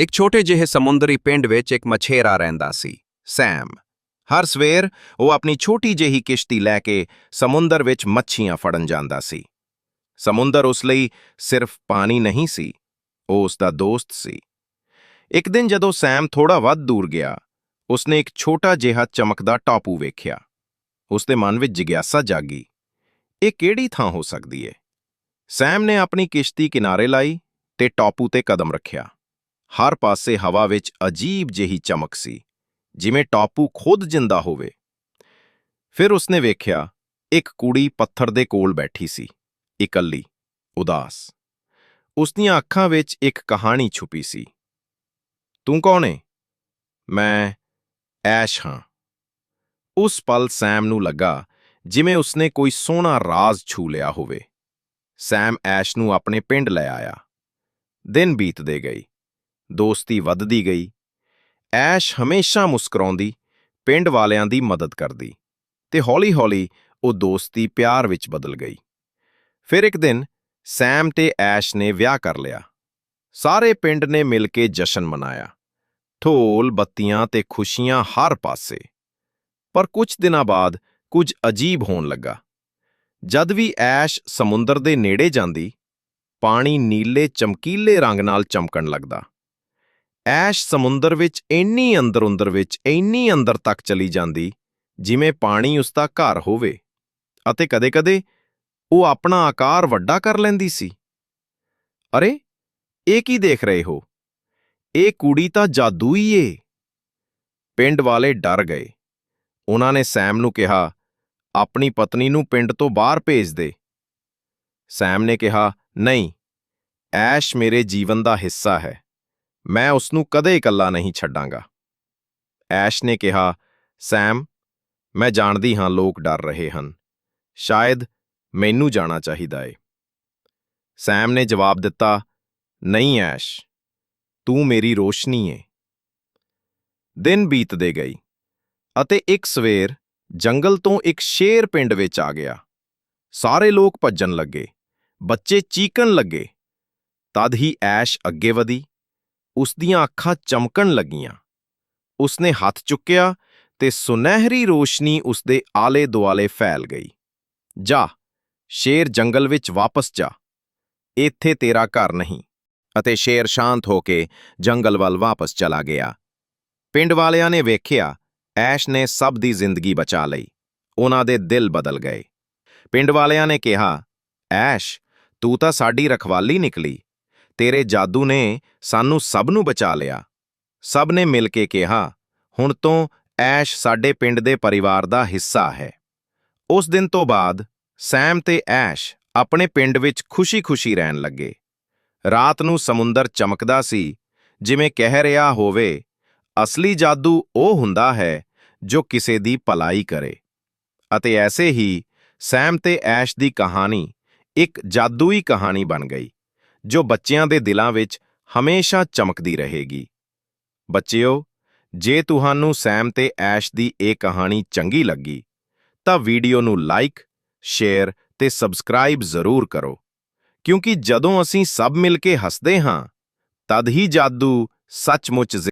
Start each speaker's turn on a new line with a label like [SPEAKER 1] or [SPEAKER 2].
[SPEAKER 1] ਇੱਕ ਛੋਟੇ ਜਿਹੇ ਸਮੁੰਦਰੀ ਪਿੰਡ ਵਿੱਚ ਇੱਕ ਮਛੇਰਾ ਰਹਿੰਦਾ ਸੀ, ਸੈਮ। ਹਰ ਸਵੇਰ ਉਹ ਆਪਣੀ ਛੋਟੀ ਜਿਹੀ ਕਿਸ਼ਤੀ ਲੈ ਕੇ ਸਮੁੰਦਰ ਵਿੱਚ ਮੱਛੀਆਂ ਫੜਨ ਜਾਂਦਾ ਸੀ। ਸਮੁੰਦਰ ਉਸ ਲਈ ਸਿਰਫ ਪਾਣੀ ਨਹੀਂ ਸੀ, ਉਹ ਉਸ ਦਾ ਦੋਸਤ ਸੀ। ਇੱਕ ਦਿਨ ਜਦੋਂ ਸੈਮ ਥੋੜਾ ਵੱਧ ਦੂਰ ਗਿਆ, ਉਸਨੇ ਇੱਕ ਛੋਟਾ ਜਿਹਾ ਚਮਕਦਾ ਟਾਪੂ ਵੇਖਿਆ। ਉਸਦੇ ਮਨ ਵਿੱਚ ਜਿਗਿਆਸਾ ਜਾਗੀ, ਇਹ ਕਿਹੜੀ ਥਾਂ ਹੋ ਸਕਦੀ ਹੈ ਸੈਮ ਨੇ ਆਪਣੀ ਕਿਸ਼ਤੀ ਕਿਨਾਰੇ ਲਾਈ ਤੇ ਟਾਪੂ ਤੇ ਕਦਮ ਰੱਖਿਆ। ਹਰ ਪਾਸੇ ਹਵਾ ਵਿੱਚ ਅਜੀਬ ਜਿਹੀ ਚਮਕ ਸੀ, ਜਿਵੇਂ ਟਾਪੂ ਖੁਦ ਜਿੰਦਾ ਹੋਵੇ। ਫਿਰ ਉਸਨੇ ਵੇਖਿਆ, ਇੱਕ ਕੁੜੀ ਪੱਥਰ ਦੇ ਕੋਲ ਬੈਠੀ ਸੀ, ਇਕੱਲੀ, ਉਦਾਸ। ਉਸਦੀਆਂ ਅੱਖਾਂ ਵਿੱਚ ਇੱਕ ਕਹਾਣੀ ਛੁਪੀ ਸੀ। ਤੂੰ ਕੌਣ ਹੈ ਮੈਂ ਐਸ਼ ਹਾਂ। ਉਸ ਪਲ ਸੈਮ ਨੂੰ ਲੱਗਾ, ਜਿਵੇਂ ਉਸਨੇ ਕੋਈ ਸੋਹਣਾ ਰਾਜ਼ ਛੂ ਲਿਆ ਹੋਵੇ। ਸੈਮ ਐਸ਼ ਨੂੰ ਆਪਣੇ ਪਿੰਡ ਲੈ ਆਇਆ। ਦਿਨ ਬੀਤਦੇ ਗਏ। ਦੋਸਤੀ ਵੱਧਦੀ ਗਈ। ਐਸ਼ ਹਮੇਸ਼ਾ ਮੁਸਕਰਾਉਂਦੀ, ਪਿੰਡ ਵਾਲਿਆਂ ਦੀ ਮਦਦ ਕਰਦੀ ਤੇ ਹੌਲੀ-ਹੌਲੀ ਉਹ ਦੋਸਤੀ ਪਿਆਰ ਵਿੱਚ ਬਦਲ ਗਈ। ਫਿਰ ਇੱਕ ਦਿਨ ਸੈਮ ਤੇ ਐਸ਼ ਨੇ ਵਿਆਹ ਕਰ ਲਿਆ। ਸਾਰੇ ਪਿੰਡ ਨੇ ਮਿਲ ਕੇ ਜਸ਼ਨ ਮਨਾਇਆ। ਢੋਲ, ਬੱਤੀਆਂ ਤੇ ਖੁਸ਼ੀਆਂ ਹਰ ਪਾਸੇ। ਪਰ ਕੁਝ ਦਿਨਾਂ ਬਾਅਦ ਕੁਝ ਅਜੀਬ ਹੋਣ ਲੱਗਾ। ਜਦ ਵੀ ਐਸ਼ ਸਮੁੰਦਰ ਦੇ ਨੇੜੇ ਜਾਂਦੀ, ਪਾਣੀ ਨੀਲੇ ਚਮਕੀਲੇ ਰੰਗ ਨਾਲ ਚਮਕਣ ਲੱਗਦਾ। ਐਸ਼ ਸਮੁੰਦਰ ਵਿੱਚ ਇੰਨੀ ਅੰਦਰ-ਅੰਦਰ ਵਿੱਚ ਇੰਨੀ ਅੰਦਰ ਤੱਕ ਚਲੀ ਜਾਂਦੀ, ਜਿਵੇਂ ਪਾਣੀ ਉਸ ਦਾ ਘਰ ਹੋਵੇ, ਅਤੇ ਕਦੇ-ਕਦੇ ਉਹ ਆਪਣਾ ਆਕਾਰ ਵੱਡਾ ਕਰ ਲੈਂਦੀ ਸੀ। ਅਰੇ, ਇਹ ਕੀ ਦੇਖ ਰਹੇ ਹੋ? ਇਹ ਕੁੜੀ ਤਾਂ ਜਾਦੂਈ ਏ। ਪਿੰਡ ਵਾਲੇ ਡਰ ਗਏ। ਉਹਨਾਂ ਨੇ ਸੈਮ ਨੂੰ ਕਿਹਾ, ਆਪਣੀ ਪਤਨੀ ਨੂੰ ਪਿੰਡ ਤੋਂ ਬਾਹਰ ਭੇਜ ਦੇ। ਸੈਮ ਨੇ ਕਿਹਾ, ਨਹੀਂ, ਐਸ਼ ਮੇਰੇ ਜੀਵਨ ਦਾ ਹਿੱਸਾ ਹੈ। ਮੈਂ ਉਸ ਨੂੰ ਕਦੇ ਇਕੱਲਾ ਨਹੀਂ ਛੱਡਾਂਗਾ। ਐਸ਼ ਨੇ ਕਿਹਾ, ਸੈਮ, ਮੈਂ ਜਾਣਦੀ ਹਾਂ ਲੋਕ ਡਰ ਰਹੇ ਹਨ। ਸ਼ਾਇਦ ਮੈਨੂੰ ਜਾਣਾ ਚਾਹੀਦਾ ਏ। ਸੈਮ ਨੇ ਜਵਾਬ ਦਿੱਤਾ, ਨਹੀਂ ਐਸ਼, ਤੂੰ ਮੇਰੀ ਰੋਸ਼ਨੀ ਏ। ਦਿਨ ਬੀਤਦੇ ਗਈ ਅਤੇ ਇੱਕ ਸਵੇਰ ਜੰਗਲ ਤੋਂ ਇੱਕ ਸ਼ੇਰ ਪਿੰਡ ਵਿੱਚ ਆ ਗਿਆ। ਸਾਰੇ ਲੋਕ ਭੱਜਣ ਲੱਗੇ, ਬੱਚੇ ਚੀਕਣ ਲੱਗੇ। ਤਦ ਹੀ ਐਸ਼ ਅੱਗੇ ਵਧੀ। ਉਸ ਦੀਆਂ ਅੱਖਾਂ ਚਮਕਣ ਲੱਗੀਆਂ। ਉਸਨੇ ਹੱਥ ਚੁੱਕਿਆ ਤੇ ਸੁਨਹਿਰੀ ਰੋਸ਼ਨੀ ਉਸਦੇ ਆਲੇ-ਦੁਆਲੇ ਫੈਲ ਗਈ। ਜਾ, ਸ਼ੇਰ ਜੰਗਲ ਵਿੱਚ ਵਾਪਸ ਜਾ। ਇੱਥੇ ਤੇਰਾ ਘਰ ਨਹੀਂ। ਅਤੇ ਸ਼ੇਰ ਸ਼ਾਂਤ ਹੋ ਕੇ ਜੰਗਲ ਵੱਲ ਵਾਪਸ ਚਲਾ ਗਿਆ। ਪਿੰਡ ਵਾਲਿਆਂ ਨੇ ਵੇਖਿਆ, ਐਸ਼ ਨੇ ਸਭ ਦੀ ਜ਼ਿੰਦਗੀ ਬਚਾ ਲਈ। ਉਹਨਾਂ ਦੇ ਦਿਲ ਬਦਲ ਗਏ। ਪਿੰਡ ਵਾਲਿਆਂ ਨੇ ਕਿਹਾ, ਐਸ਼, ਤੂੰ ਤਾਂ ਸਾਡੀ ਰਖਵਾਲੀ ਨਿਕਲੀ। ਤੇਰੇ ਜਾਦੂ ਨੇ ਸਾਨੂੰ ਸਭ ਨੂੰ ਬਚਾ ਲਿਆ। ਸਭ ਨੇ ਮਿਲ ਕੇ ਕਿਹਾ, ਹੁਣ ਤੋਂ ਐਸ਼ ਸਾਡੇ ਪਿੰਡ ਦੇ ਪਰਿਵਾਰ ਦਾ ਹਿੱਸਾ ਹੈ। ਉਸ ਦਿਨ ਤੋਂ ਬਾਅਦ ਸੈਮ ਤੇ ਐਸ਼ ਆਪਣੇ ਪਿੰਡ ਵਿੱਚ ਖੁਸ਼ੀ-ਖੁਸ਼ੀ ਰਹਿਣ ਲੱਗੇ। ਰਾਤ ਨੂੰ ਸਮੁੰਦਰ ਚਮਕਦਾ ਸੀ, ਜਿਵੇਂ ਕਹਿ ਰਿਹਾ ਹੋਵੇ, ਅਸਲੀ ਜਾਦੂ ਉਹ ਹੁੰਦਾ ਹੈ ਜੋ ਕਿਸੇ ਦੀ ਭਲਾਈ ਕਰੇ। ਅਤੇ ਐਸੇ ਹੀ ਸੈਮ ਤੇ ਐਸ਼ ਦੀ ਕਹਾਣੀ ਇੱਕ ਜਾਦੂਈ ਕਹਾਣੀ ਬਣ ਗਈ। ਜੋ ਬੱਚਿਆਂ ਦੇ ਦਿਲਾਂ ਵਿੱਚ ਹਮੇਸ਼ਾ ਚਮਕਦੀ ਰਹੇਗੀ। ਬੱਚਿਓ, ਜੇ ਤੁਹਾਨੂੰ ਸੈਮ ਤੇ ਐਸ਼ ਦੀ ਇਹ ਕਹਾਣੀ ਚੰਗੀ ਲੱਗੀ, ਤਾਂ ਵੀਡੀਓ ਨੂੰ ਲਾਈਕ, ਸ਼ੇਅਰ ਤੇ ਸਬਸਕ੍ਰਾਈਬ ਜ਼ਰੂਰ ਕਰੋ। ਕਿਉਂਕਿ ਜਦੋਂ ਅਸੀਂ ਸਭ ਮਿਲ ਕੇ ਹੱਸਦੇ ਹਾਂ, ਤਦ ਹੀ ਜਾਦੂ ਸੱਚਮੁੱਚ